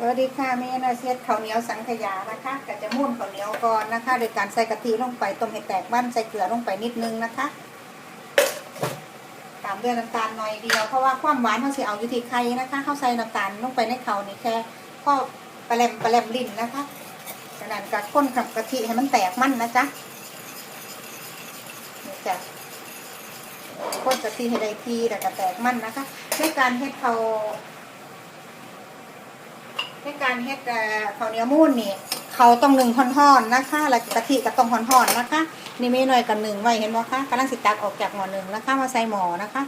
สวัสดีค่ะเมนูเซตข้าวเหนียวสังขยานะคะก็จะมุ่นข้าวเหนียวก่อนนะคะ โดยการใส่กะทิลงไปต้มให้แตกบ้านใส่เกลือลงไปนิดนึงนะคะ ตามด้วยน้ำตาลหน่อยเดียวเพราะว่าความหวานเขาสิเอาอยู่ที่ไข่นะคะเขาใส่น้ำตาลลงไปในข้าวนี่แค่ก็ปลาแหลมปลาแหลมลิ้นนะคะจากนั้นก็ข้นกับกะทิให้มันแตกมั่นนะจ๊ะนี่จ้ะข้นกะทิให้ได้ทีแต่ก็แตกมั่นนะคะในการเฮ็ดเขา ในการเฮ็ดเอ่อข้าวเหนียวมูนนี่เขาต้องหนึ่งห่อนๆนะคะแล้วกะทิก็ต้องห่อนๆนะคะ นี่ไม่น้อยกันหนึ่งไว้เห็นบ่คะกำลังสิตักออกจากหม้อหนึ่งนะคะมาใส่หม้อนะคะ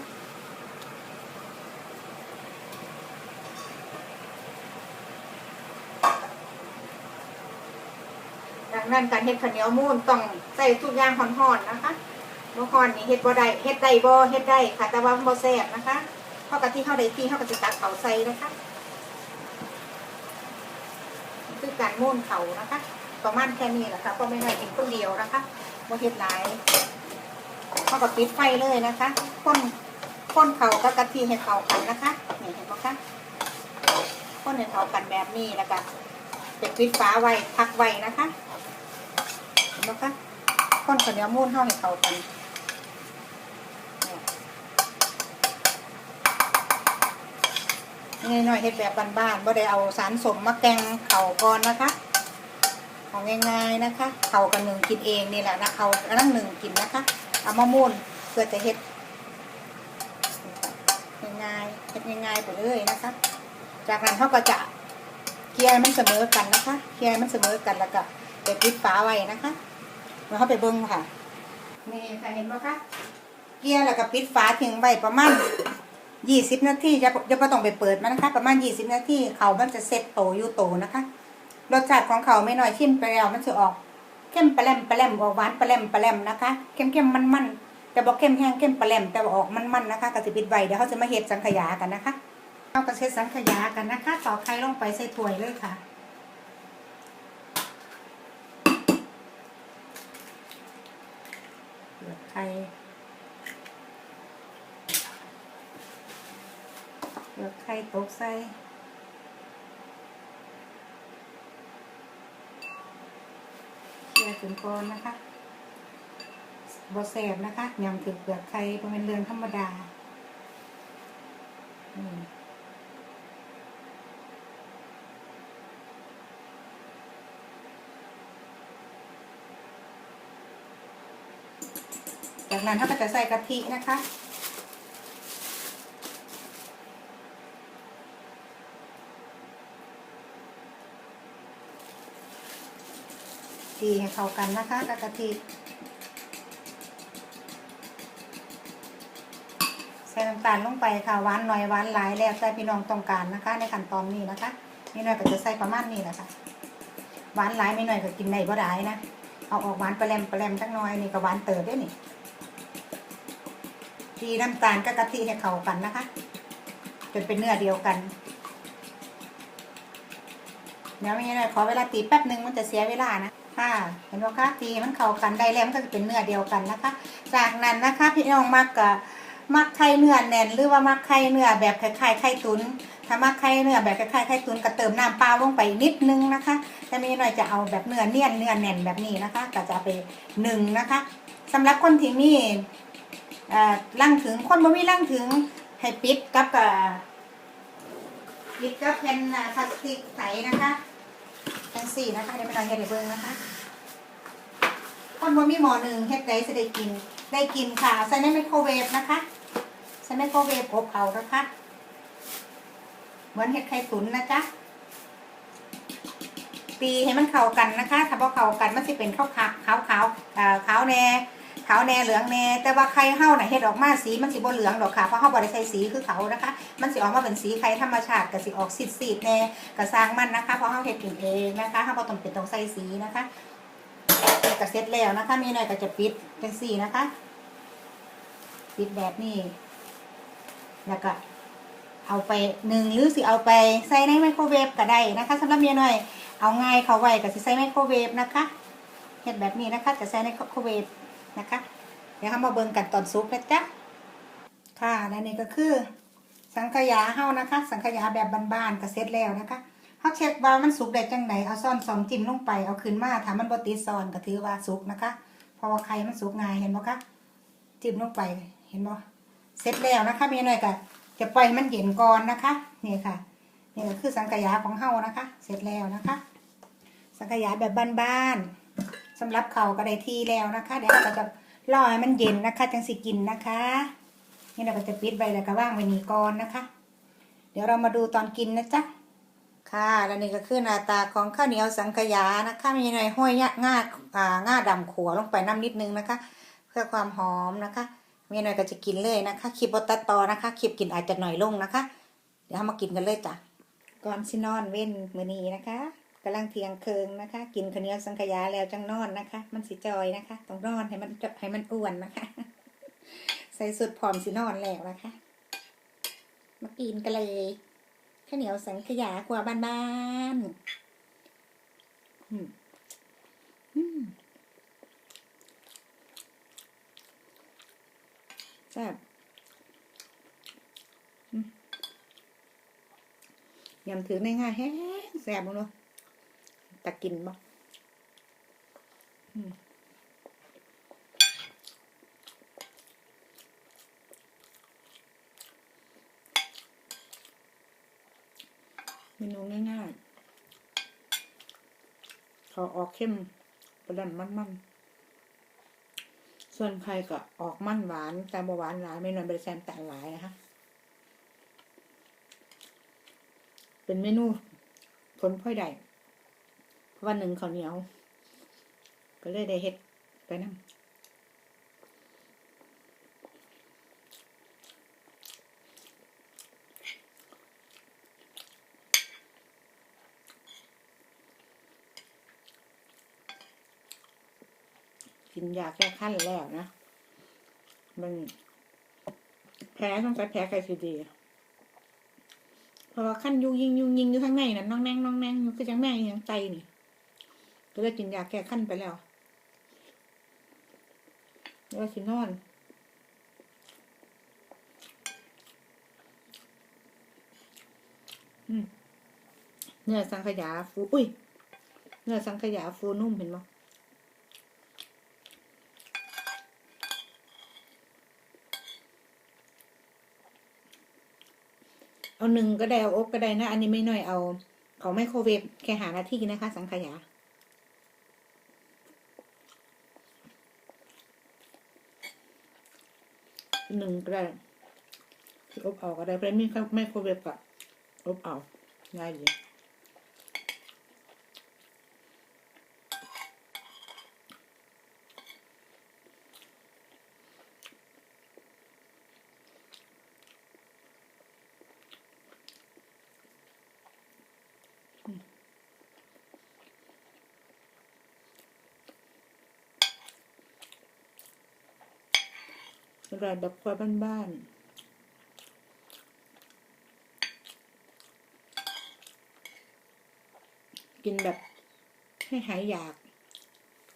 ดังนั้นการเฮ็ดข้าวเหนียวมูนต้องใส่ทุกอย่างห่อนๆนะคะบ่ห่อนนี่เฮ็ดบ่ได้เฮ็ดได้บ่เฮ็ดได้ค่ะแต่ว่ามันบ่แซ่บนะคะเพราะกะทิเข้าได้ที่เข้าก็สิตักเขาใส่นะคะ คือการม่นเขานะคะ ประมาณแค่นี้แหละค่ะก็ไม่ให้กินคนเดียวนะคะโมเห็ดหลายเขาก็ปิดไฟเลยนะคะข้นข้นเขาก็กะทิให้เขากันนะคะนี่เห็นไหมคะข้นให้เขากันแบบนี้แล้วก็จะปิดฟ้าไว้พักไว้นะคะเห็นไหมคะข้นข้าวเหนียวมูนเข้าให้เขากัน นี่หน่อยเห็ดแบบบ้านๆบ่ได้เอาสารสมมาแกงเขาก่อนนะคะของง่ายๆนะคะเขากันหนึ่งกินเองนี่แหละนะเขาอันนั้นหนึ่งกินนะคะเอามามูนเพื่อจะเฮ็ดง่ายๆเฮ็ดง่ายๆไปเลยนะคะ จากนั้นเขาก็จะเคี่ยวมันเสมอกันนะคะเคี่ยวมันเสมอกันแล้วก็ไปปิดฝาไว้นะคะแล้วเขาไปเบิ้งค่ะนี่ค่ะเห็นไหมคะเคี่ยวแล้วก็ปิดฝาทิ้งไว้ประมาณ ยี่สิบนาทีจะจะไม่ต้องไปเปิดมันนะคะ ประมาณยี่สิบนาทีเขามันจะเซ็ตโตอยู่โตนะคะรสชาติของเขาไม่น้อยชิมไปแล้วมันจะออกเข้มปลาแลมปลาแลมออกหวานปลาแลมปลาแลมนะคะเข้มเข้มมันมันๆแต่บอกเข้มแห้งเข้มปลาแลมแต่ออกมันมันๆนะคะกระสิปิดไวเดี๋ยวเขาจะมาเฮ็ดสังขยากันนะคะเอากระเช็ดสังขยากันนะคะต่อไข่ลงไปใส่ถ้วยเลยค่ะไข่เป ลือกไข่ตกใส่เคี่ยวถึงก่อนนะคะบอแสบนะคะยำถึงเปลือกไข่เป็นเรื่องธรรมดาจากนั้นเขาก็จะใส่กะทินะคะ ตีให้เข้ากันนะคะกับกะทิใส่น้ำตาลลงไปค่ะหวานหน่อยหวานหลายแล้วแต่พี่น้องต้องการนะคะ ในขั้นตอนนี้นะคะนี่หน่อยก็จะใส่ประมาณนี้แหละค่ะหวานหลายไม่หน่อยก็กินได้บ่ได้นะเอาออกหวานปลาแรมปลาแรมจักหน่อยนี่ก็หวานเติบด้วยนี่ตีน้ำตาลกับกะทิให้เข้ากันนะคะ จนเป็นเนื้อเดียวกันเดี๋ยวไม่งั้นขอเวลาตีแป๊บหนึ่งมันจะเสียเวลานะ ค่ะเห็นไหมคะตีมันเข้ากันได้แล้วมันก็จะเป็นเนื้อเดียวกันนะคะ จากนั้นนะคะพี่น้องมักกะมักไข่เนื้อแน่นหรือว่ามักไข่เนื้อแบบคล้ายๆไข่ตุ๋นถ้ามักไข่เนื้อแบบคล้ายๆไข่ตุ๋นก็เติมน้ำเปล่าลงไปนิดนึงนะคะแต่ไม่หน่อยจะเอาแบบเนื้อเนียนเนื้อแน่นแบบนี้นะคะ ก็จะไปหนึ่งนะคะสำหรับคนที่มีเอ่อร่างถึงคนบ่มีร่างถึงให้ปิดกับกับปิดกับแผ่นพลาสติกใสนะคะ จังสี่นะคะเดี๋ยวไปลองเฮ็ดให้เบิ่งนะคะคนบ่มีหมอหนึ่งเฮ็ดได้จะได้กิน ได้กินค่ะใส่ในไมโครเวฟนะคะใส่ไมโครเวฟอบเอานะคะ เหมือนเฮ็ดไข่ตุ๋นนะจ๊ะตีให้มันเข้ากันนะคะ ถ้าบ่เข้ากันมันจะเป็นขาวขาวขาวขาวเอ่อขาวแน่ ขาวแน่เหลืองแน่แต่ว่าไข่เฮาน่ะเฮ็ดออกมาสีมันสิบ่เหลืองดอกค่ะเพราะเฮาบ่ได้ใส่สีคือเขานะคะ มันสิออกมาเป็นสีไข่ธรรมชาติก็สิออกซีดๆแน่ก็สร้างมันนะคะเพราะเฮาเฮ็ดกินเองนะคะเฮาบ่ต้องเป็นต้องใส่สีนะคะก็เสร็จแล้วนะคะ มีหน่อยก็จะปิดจังซี่นะคะ ปิดแบบนี้แล้วก็เอาไปหนึ่งหรือสิเอาไปใส่ในไมโครเวฟก็ได้นะคะสำหรับเมียหน่อยเอาง่ายเขาไว้ก็สิใส่ไมโครเวฟนะคะเห็ดแบบนี้นะคะจะใส่ในไมโครเวฟ นะคะ เดี๋ยวเรามาเบิ่งกันตอนซุปนะจ๊ะค่ะและนี่ก็คือ สังขยาเฮานะคะ สังขยาแบบบานๆก็เสร็จแล้วนะคะเขาเช็คว่ามันสุกได้จังไดเอาซ่อนสองจิ้มลงไปเอาขึ้นมาถ้ามันบ่ติดซ่อนก็ถือว่าสุกนะคะเพราะว่าไข่มันสุกง่ายเห็นบ่คะจิ้มลงไปเห็นบ่เสร็จแล้วนะคะมีหน่อยก็จะปล่อยมันเย็นก่อนนะคะนี่ค่ะนี่ก็คือสังขยาของเฮานะคะ เสร็จแล้วนะคะ สังขยาแบบบ้านๆ สำหรับเขาก็ได้ที่แล้วนะคะ เดี๋ยวเราจะรอให้มันเย็นนะคะ จังสิกินนะคะ นี่เราก็จะปิดไว้แล้วก็ว่างไว้นี่ก่อนนะคะ เดี๋ยวเรามาดูตอนกินนะจ๊ะค่ะ แล้วนี่ก็คือหน้าตาของข้าวเหนียวสังขยานะคะ มีหน่อยห้อยยะง่าอ่าง่าดำขัวลงไปน้ำนิดนึงนะคะ เพื่อความหอมนะคะ มีหน่อยก็จะกินเลยนะคะคลิปบตัดต่อนะคะคลิปกินอาจจะหน่อยลงนะคะ เดี๋ยวเรามากินกันเลยจ้ะก่อนสินอนเว้นมื้อนี้นะคะ กำลังเทียงเคืองนะคะ กินข้าวเหนียวสังขยาแล้วจังนอนนะคะ มันสิจอยนะคะต้องนอนให้มันให้มันอ้วนนะคะ ใส่สุดพร้อมสินอนแล้วนะคะ มากินกันเลยข้าวเหนียวสังขยากว่าบ้านๆอืมอืมแซ่บยำถือในง่ายแฮงแซ่บมั้งเนาะ ตะกินบ่เมนูง่ายๆเขาออกเข้มประดันมันๆ ส่วนใครก็ออกมันหวาน แต่บหวานหลายไม่นอนไปแซมแต่หลายนะคะเป็นเมนูผลพลอยได้ วันหนึ่งข้าวเหนียว ก็เลยได้เฮ็ดไปนั่งกินยาแก้ขั้นแล้วนะ มันแพ้ต้องใช้แพ้ไกซีดี เพราะว่าขั้นยุ่งยิงยุ่งยิงอยู่ข้างในน่ะน้องแนงน้องแนงอยู่ก็จังแม่ยังไตนี่ ก็เลยกินยาแก้ขั้นไปแล้วแล้วสินอนเนื้อสังขยาฟูอุ้ยเนื้อสังขยาฟูนุ่มเห็นไหมเอาหนึ่งก็ได้เอาอกก็ได้นะ อันนี้ไม่น้อยเอา เขาไมโครเวฟแค่หานาทีนะคะ สังขยา หนึ่งก็ได้ที่อบเอาก็ได้เพราะไม่ไมโครเวบกับอบเอาง่ายดี อร่อยแบบครัวบ้านๆกินแบบให้หายอยาก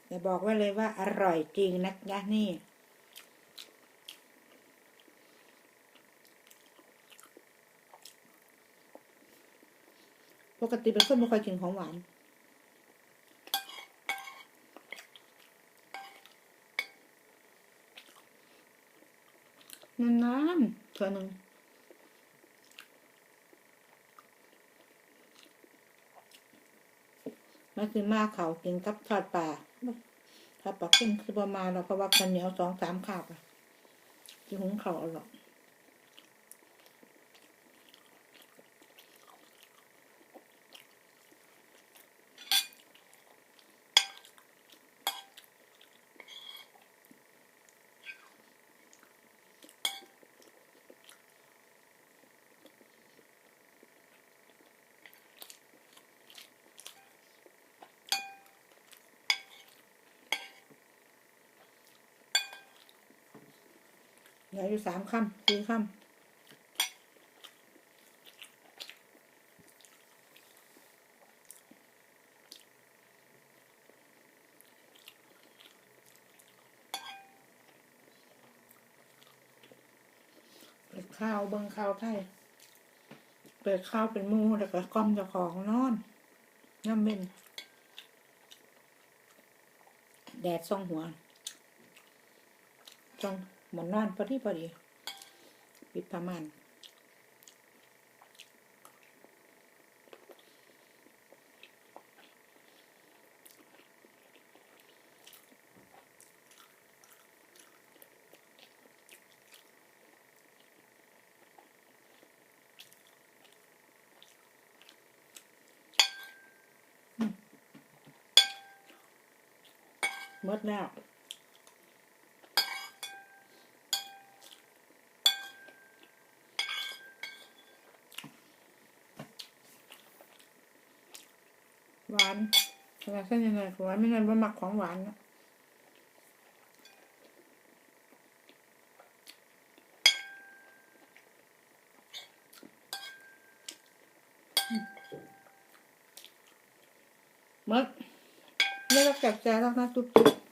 แต่บอกไว้เลยว่าอร่อยจริงนะยะนี่ ปกติเป็นคนไม่ค่อยกินของหวาน นานตัวหนึ่งมาคือมาเขากินกับทอดปลาทอดปลาขึ้นคือประมาณเราเพราะว่าคันเหนียวสองสามขาบอะกินหุงเขาอร่อย เหลืออยู่สามคำสี่คำเปิดข้าวเบิ่งข้าวไทยเปิดข้าวเป็นมูแล้วก็กล่อมเจ้าของนอน น้ำเป็นแดดส่องหัวส่อง หมอนนอนพอดีพอดี ปิดประมาณหมดแล้ว หวานขนาดเส้นยังไงหวานไม่งั้นว่าหมักของหวานนะอืมหมดเรียกว่าแกะแจแล้วนะจุ๊บตุ๊บ